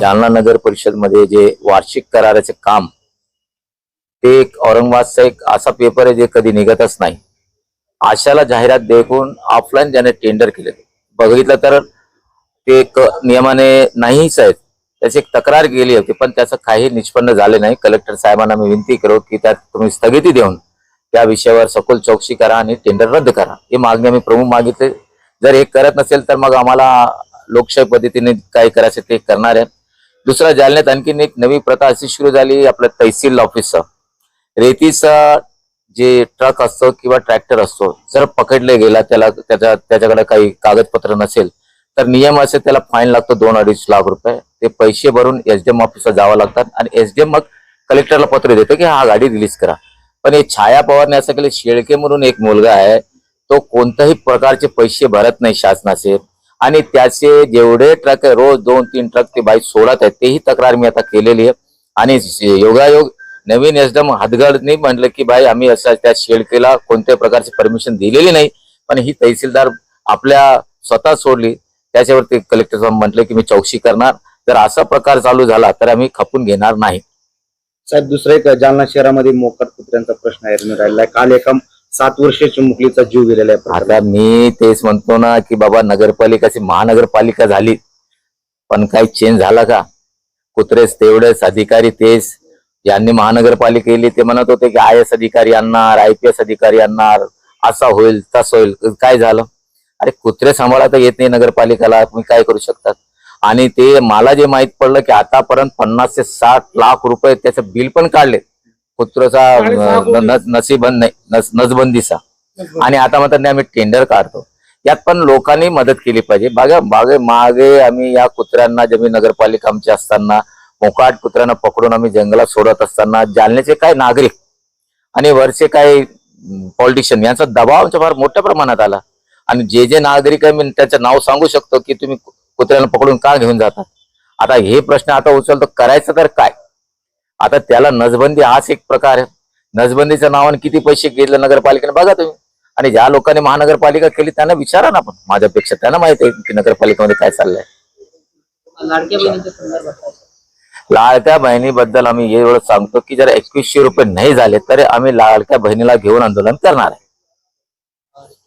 जालना नगर परिषदमध्ये जे वार्षिक कराराचे काम ते एक औरंगाबादचा एक असा पेपर आहे जे कधी निघतच नाही. आशाला जाहिरात देखून ऑफलाईन ज्याने टेंडर केले. बघितलं तर ते एक नियमाने नाहीच आहेत. त्याची एक तक्रार केली होती पण त्याचं काही निष्पन्न झाले नाही. कलेक्टर साहेबांना मी विनंती करू की त्यात तुम्ही स्थगिती देऊन त्या विषयावर सखोल चौकशी करा आणि टेंडर रद्द करा. ही मागणी आम्ही प्रमुख मागितले. जर हे करत नसेल तर मग आम्हाला लोकशाही पद्धतीने काय करायचं ते करणार आहे. दुसरा जालन्यात आणखीन एक नवी प्रथा अशी सुरू झाली आपलं तहसील ऑफिसचं. रेतीचा जे ट्रक असतो किंवा ट्रॅक्टर असतो जर पकडले गेला त्याला त्याच्या त्याच्याकडे काही कागदपत्र नसेल तर नियम असे त्याला फाईन लागतो दोन अडीच लाख रुपये. ते पैसे भरून एसडीएम ऑफिसला जावं लागतात आणि एसडीएम मग कलेक्टरला पत्र देतो की हा गाडी रिलीज करा. पण हे छाया पवारने असं केलं शेळके म्हणून एक मुलगा आहे तो कोणत्याही प्रकारचे पैसे भरत नाही शासनाचे. आणि त्याचे जेवढे ट्रक आहे रोज दोन तीन ट्रक ते बाईक सोडत आहेत तेही तक्रार मी आता केलेली आहे. आणि योगायोग नवीन एसडम हदगडनी म्हटलं की भाई आम्ही असं त्या शेळकेला कोणत्याही प्रकारची परमिशन दिलेली नाही पण ही तहसीलदार आपल्या स्वतः सोडली. त्याच्यावरती कलेक्टर साहेब म्हटलं की मी चौकशी करणार. जर असा प्रकार चालू झाला तर आम्ही खपून घेणार नाही. साहेब दुसरं एक जालना शहरामध्ये मोकर कुत्र्यांचा प्रश्न आहे. काल एका सात वर्षाच्या मुलीचा जीव गेलेला आहे. आता मी तेच म्हणतो ना की बाबा नगरपालिकाची महानगरपालिका झाली. पण काही चेंज झाला का? कुत्रेच तेवढेच अधिकारी तेच. ज्यांनी महानगरपालिका केली ते म्हणत होते की आय एस अधिकारी आणणार आय पी एस अधिकारी आणणार. असा होईल तसं होईल. काय झालं? अरे कुत्रे सांभाळता येत नाही नगरपालिकाला. तुम्ही काय करू शकतात? आणि ते मला जे माहीत पडलं की आतापर्यंत पन्नास ते साठ लाख रुपये त्याचं बिल पण काढले कुत्र्याचा न- नसीबंद नाही नस- नसबंदीचा. आणि आता मात्र नाही आम्ही टेंडर काढतो. यात पण लोकांनी मदत केली पाहिजे. बागा बागे मागे आम्ही या कुत्र्यांना जमीन नगरपालिका आमची असताना मोकाट कुत्र्यांना पकडून आम्ही जंगलात सोडत असताना जालन्याचे काय नागरिक आणि वरचे काही पॉलिटिशियन यांचा दबाव आमच्या फार मोठ्या प्रमाणात आला. आणि जे जे नागरिक आहे मी त्याचं नाव सांगू शकतो की तुम्ही कुत्र्यांना पकडून का घेऊन जातात आता हे प्रश्न आता उचलतो करायचं तर काय? आता त्याला नसबंदी हाच एक प्रकार आहे. नसबंदीच्या नावाने किती पैसे घेतले नगरपालिकेने बघा तुम्ही. आणि ज्या लोकांनी महानगरपालिका केली त्यांना विचारा ना पण. माझ्यापेक्षा त्यांना माहिती आहे की नगरपालिकेमध्ये काय चाललंय. लाडक्या बहिणीबद्दल आम्ही एवढं सांगतो की जर एकवीसशे रुपये नाही झाले तर आम्ही लाडक्या बहिणीला घेऊन आंदोलन करणार आहे.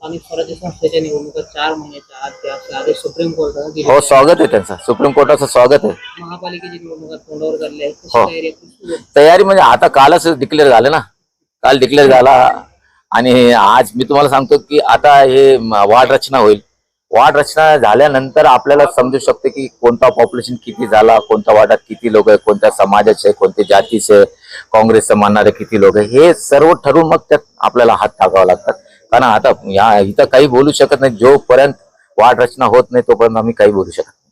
स्थानिक स्वराज्य संस्थेच्या निवडणुका चार महिन्याच्या आत त्या असे आदेश सुप्रीम कोर्टाने दिले हो स्वागत आहे त्यांचं. सुप्रीम कोर्टाचं स्वागत आहे. महापालिकेची निवडणुका तोंडावर काढली आहे कशी हो. तयारी आहे? कशी सुरू आहे? तयारी म्हणजे आता कालच डिक्लेअर झालं ना. काल डिक्लेअर झाला. आणि आज मी तुम्हाला सांगतो की आता हे म- वार्ड रचना होईल. वार्ड रचना झाल्यानंतर आपल्याला समजू शकते की कोणता पॉप्युलेशन किती झाला कोणत्या वार्डात किती लोक आहे कोणत्या समाजाचे कोणत्या जातीचे काँग्रेसचं मानणारे किती लोक आहे हे सर्व ठरवून मग त्यात आपल्याला हात टाकावा लागतात. कारण आता या इथं काही बोलू शकत नाही जोपर्यंत वाट रचना होत नाही तोपर्यंत आम्ही काही बोलू शकत नाही.